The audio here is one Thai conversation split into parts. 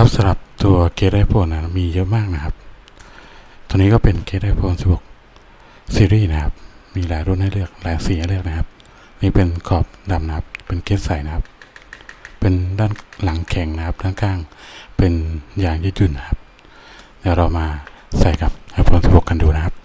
ครับสำหรับตัวเกตไอโฟนนะมีเยอะมากนะครับ ตัวนี้ก็เป็นเกตไอโฟน16 ซีรีส์นะครับ มีหลายรุ่นให้เลือกหลายสีให้เลือกนะครับ นี่เป็นขอบดำนะครับ เป็นเกตใสนะครับ เป็นด้านหลังแข็งนะครับ ด้านข้างเป็นยางยืดหยุ่นนะครับ เดี๋ยวเรามาใส่กับ iPhone 16 กันดูนะครับ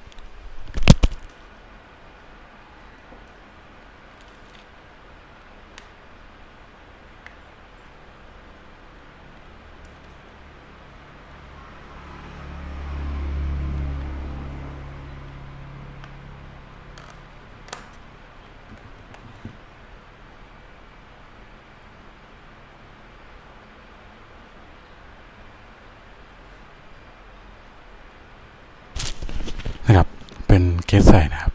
นะครับ เป็นเกสใส่นะครับ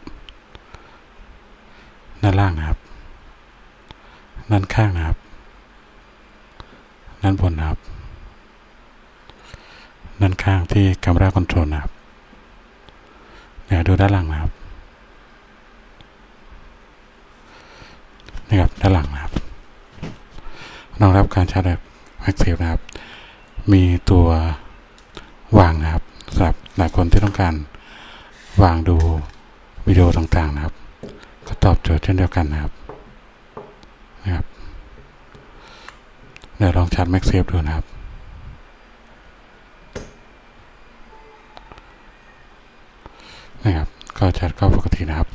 ด้านล่างนะครับ ด้านข้างนะครับ ด้านบนนะครับ ด้านข้างที่ก a ม e ราคอนโทรลนะครับเดี๋ยวดูด้านหลังนะครับนะครับด้านหลังนะครับรองรับการชาร์จแบบ Active นะครับ มีตัววางนะครับสำหรับหลายคนที่ต้องการ วางดูวิดีโอต่างๆนะครับ ก็ตอบโจทย์เช่นเดียวกันนะครับนะครับเดี๋ยวลองชาร์จแม็กเซฟดูนะครับนะครับก็ชาร์จก็ปกตินะครับ